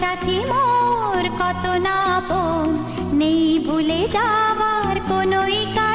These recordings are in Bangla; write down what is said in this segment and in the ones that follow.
সাথী মোর কত না নেই ভুলে যাওয়ার কোনোই কারণ।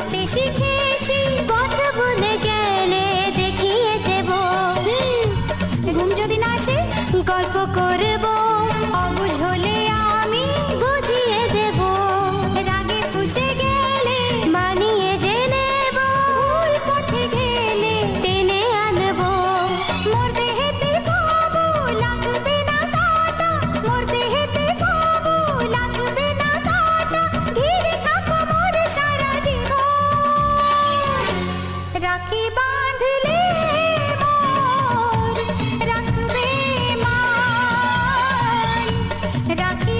বলতে শিখেছি কথা ভুলে গেলে দেখিয়ে দেব। ঘুম যদি না আসে গল্প কর।